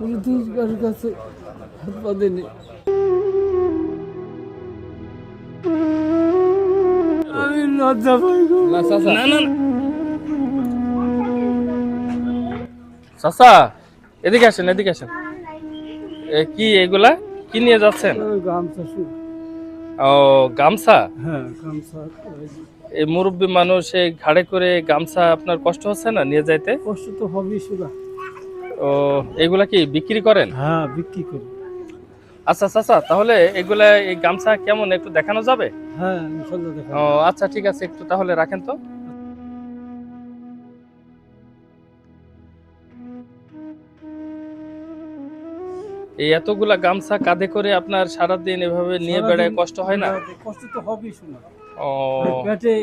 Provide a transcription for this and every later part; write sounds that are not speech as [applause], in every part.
Police কাছে হাত আমি লজ্জা পাই। না না। চাচা এদিকে আসেন এদিকে আসেন। এ, কি এগুলা? কি নিয়ে যাচ্ছেন? গামছা ও গামছা? হ্যাঁ গামছা। এই মুরব্বী মানুষ এই ঘাড়ে করে গামছা আপনার কষ্ট হচ্ছে না নিয়ে যাইতে? কষ্ট তো হবেই সুরা ও এগুলা কি বিক্রি করেন? হ্যাঁ বিক্রি করি। আচ্ছা চাচা তাহলে এগুলা এই গামছা কেমন একটু দেখানো যাবে? হ্যাঁ ও আচ্ছা ঠিক আছে একটু তাহলে রাখেন তো। এই এতগুলা গামছা কাঁধে করে আপনার সারাদিন এভাবে নিয়ে বেড়ায় কষ্ট হয় না? কষ্ট তো হবেই শোনা। ও। পেটে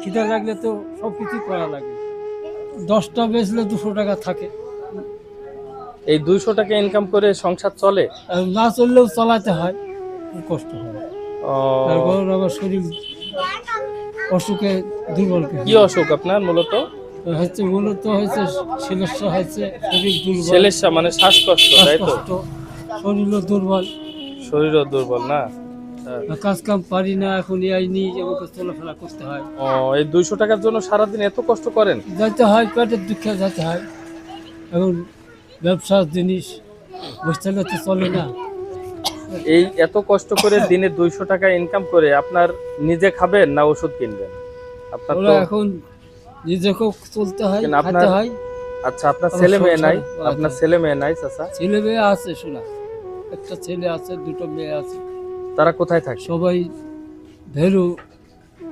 খিদা লাগলে তো সব কিছু করা লাগে। দশটা বেচলে দুশো টাকা থাকে। এই দুইশো টাকা ইনকাম করে সংসার চলে? না চললেও চালাতে হয় কষ্ট হয়। তারপর আবার শরীর অসুখে দুর্বল। কি অসুখ আপনার মূলত? হচ্ছে মূলত হয়েছে শিলস্যা হয়েছে শরীর দুর্বল। মানে শ্বাসকষ্ট তাই তো? শরীরও দুর্বল। শরীরও দুর্বল না। কাজ কাম পারি না এখন এই নিয়ে আমাকে চলাফেরা করতে হয়। ও এই দুইশো টাকার জন্য সারাদিন এত কষ্ট করেন? যাইতে হয় পেটের দুঃখে যাইতে হয়। এখন ব্যবসার জিনিস বসতে গেলে তো চলে না। এই এত কষ্ট করে দিনে দুইশো টাকা ইনকাম করে আপনার নিজে খাবেন না ওষুধ কিনবেন? আপনার তো এখন নিজেকেও চলতে হয় আপনার- হয়। আচ্ছা আপনার ছেলে মেয়ে নাই? আপনার। ছেলে মেয়ে নাই চাচা? ছেলে মেয়ে আছে শোনা। একটা ছেলে আছে দুটো মেয়ে আছে। তারা কোথায় থাকে? সবাই ভেরু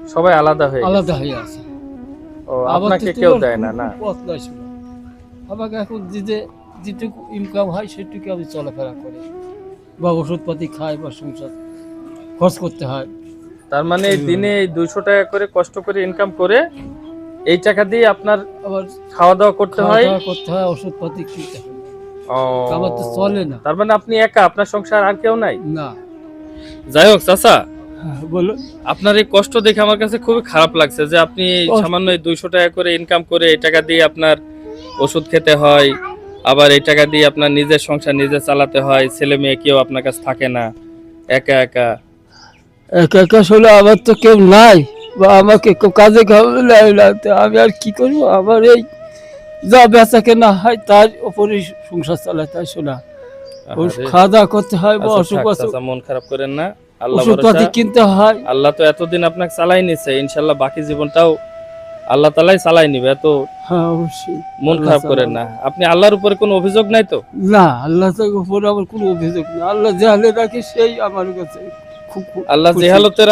সবাই আলাদা হয়ে আলাদা হয়ে আছে। ও আপনাকে কেউ দেয় না না? আমাকে এখন দিতে যেটুকু ইনকাম হয় সেটুকু আমি চলাফেরা করি। বা ওষুধপাতি খাই বা সংসার খরচ করতে হয়। তার মানে দিনে এই দুইশো টাকা করে কষ্ট করে ইনকাম করে এই টাকা দিয়ে আপনার আবার খাওয়া দাওয়া করতে হয়? করতে হয় ওষুধপাতি কিনতে হয়। আমার তো চলে না। তার মানে আপনি একা আপনার সংসার আর কেউ নাই? না। যাই হোক চাচা। হ্যাঁ, বলো আপনার এই কষ্ট দেখে আমার কাছে খুবই খারাপ লাগছে যে আপনি সামান্য দুইশো টাকা করে ইনকাম করে এই টাকা দিয়ে আপনার ওষুধ খেতে হয় আবার এই টাকা দিয়ে আপনার নিজের সংসার নিজে চালাতে হয় ছেলে মেয়ে কেউ আপনার কাছে থাকে না একা একা। একা একা শুনে আমার তো কেউ নাই বা আমাকে কেউ কাজে খাবে না আমি আর কি করব? আমার এই যা বেচা কেনা হয় তার উপরে সংসার চালাতে হয় শোনা। খাওয়া দাওয়া করতে হয় বা আচ্ছা, অসুখ মন খারাপ করেন না। আল্লাহ কিনতে হয়। আল্লাহ তো এতদিন আপনাকে চালাই নিছে ইনশাল্লাহ বাকি জীবনটাও আল্লাহ তালাই চালাই নিবে এত হ্যাঁ মন খারাপ করেন না। আপনি আল্লাহর উপরে কোনো অভিযোগ নাই তো? না আল্লাহ উপরে আমার কোনো অভিযোগ নেই। আল্লাহ যে হালে রাখে সেই আমার কাছে আল্লাহ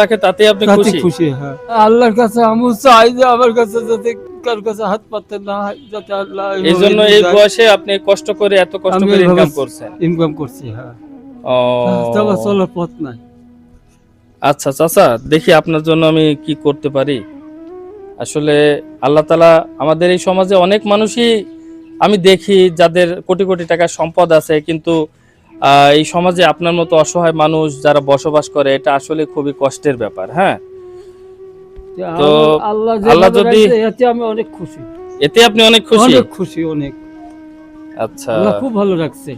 রাখে তাতে আপনি খুশি? খুশি হ্যাঁ। আল্লাহর কাছে আমি চাই যে আমার কাছে যাতে কার কাছে হাত পাততে না হয় যাতে আল্লাহ এই জন্য এই বয়সে আপনি কষ্ট করে এত কষ্ট করে ইনকাম করছেন। ইনকাম করছি হ্যাঁ। ও। চলার পথ নাই। আচ্ছা চাচা দেখি আপনার জন্য আমি কি করতে পারি। আসলে আল্লাহ তালা আমাদের এই সমাজে অনেক মানুষই আমি দেখি যাদের কোটি কোটি টাকার সম্পদ আছে কিন্তু এই সমাজে আপনার মতো অসহায় মানুষ যারা বসবাস করে এটা আসলে খুবই কষ্টের ব্যাপার হ্যাঁ? তো আল্লাহ যদি- এতে আমি অনেক খুশি। এতে আপনি অনেক খুশি? অনেক খুশি অনেক। আচ্ছা। আল্লাহ খুব ভালো রাখছে।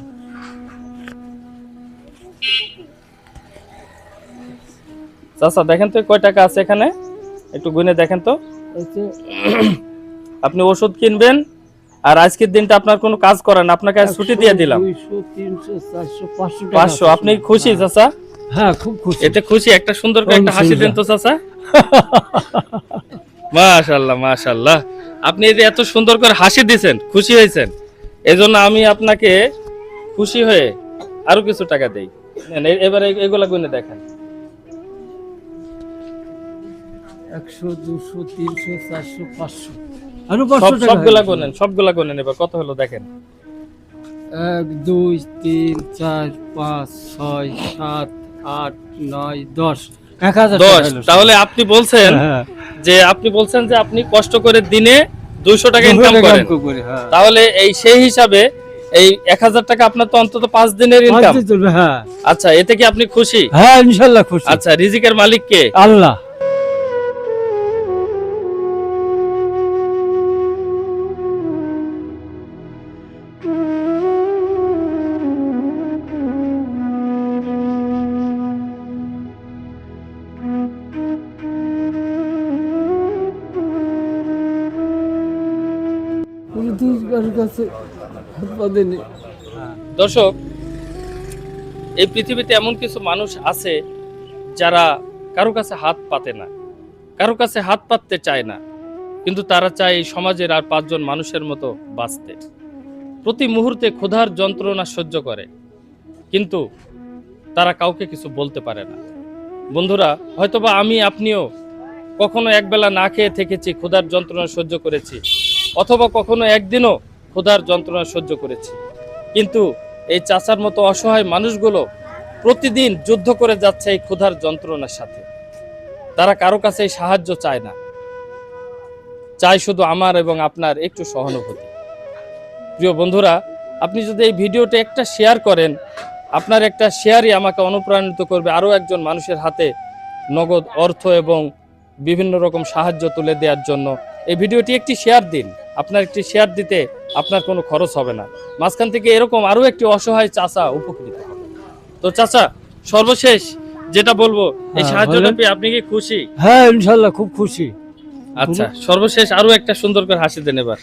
চাচা দেখেন তো কয় টাকা আছে এখানে? একটু গুনে দেখেন তো। [coughs] আপনি ওষুধ কিনবেন আর আজকের দিনটা আপনার কোনো কাজ করেন আপনাকে ছুটি দিয়ে দিলাম। 200, 300, 400, 500 টাকা পাঁচশো আপনি খুশি হ্যাঁ, চাচা? হ্যাঁ খুব খুশি। এতে খুশি একটা সুন্দর করে একটা হাসি দেন তো চাচা। [laughs] মাশাল্লাহ মাশাল্লাহ। আপনি এই যে এত সুন্দর করে হাসি দিয়েছেন খুশি হয়েছেন এজন্য আমি আপনাকে খুশি হয়ে আরও কিছু টাকা দেই। এবার এগুলা গুনে দেখেন। একশো দুশো তিনশো চারশো পাঁচশো। আরও পাঁচশো সবগুলা। গুনেন সবগুলা গুনেন এবার কত হলো দেখেন? এক দুই তিন চার পাঁচ ছয় সাত আট নয় দশ। এক হাজার দশ। তাহলে আপনি বলছেন যে আপনি বলছেন যে আপনি কষ্ট করে দিনে দুইশো টাকা ইনকাম করেন। হ্যাঁ। তাহলে এই সেই হিসাবে এই এক হাজার টাকা আপনার তো অন্তত পাঁচ দিনের ইনকাম হ্যাঁ। আচ্ছা এতে কি আপনি খুশি? হ্যাঁ ইনশাল্লাহ খুশি। আচ্ছা রিজিকের মালিক কে? আল্লাহ। দর্শক, এই পৃথিবীতে এমন কিছু মানুষ আছে যারা কারও কাছে হাত পাতে না, কারও কাছে হাত পাততে চায় না, কিন্তু তারা চায় এই সমাজের আর পাঁচজন মানুষের মতো বাঁচতে। প্রতি মুহূর্তে ক্ষুধার যন্ত্রণা সহ্য করে, কিন্তু তারা কাউকে কিছু বলতে পারে না। বন্ধুরা, হয়তোবা আমি, আপনিও কখনো একবেলা না খেয়ে থেকেছি, ক্ষুধার যন্ত্রণা সহ্য করেছি, অথবা কখনো একদিনও ক্ষুধার যন্ত্রণা সহ্য করেছি। কিন্তু এই চাচার মতো অসহায় মানুষগুলো প্রতিদিন যুদ্ধ করে যাচ্ছে এই ক্ষুধার যন্ত্রণার সাথে। তারা কারও কাছে সাহায্য চায় না। চাই শুধু আমার এবং আপনার একটু সহানুভূতি। প্রিয় বন্ধুরা, আপনি যদি এই ভিডিওটা একটা শেয়ার করেন, আপনার একটা শেয়ারই আমাকে অনুপ্রাণিত করবে, আরও একজন মানুষের হাতে নগদ অর্থ এবং বিভিন্ন রকম সাহায্য তুলে দেওয়ার জন্য। এই ভিডিওটি একটি শেয়ার দিন। আপনার একটি শেয়ার দিতে আপনার কোনো খরচ হবে না। মাঝখান থেকে এরকম আরও একটি অসহায় চাচা উপকৃত হবে। তো চাচা সর্বশেষ যেটা বলব এই হ্যাঁ, সাহায্যটা পেয়ে আপনি কি খুশি? হ্যাঁ ইনশাল্লাহ খুব খুশি। আচ্ছা সর্বশেষ আরও একটা সুন্দর করে হাসি দেন এবার।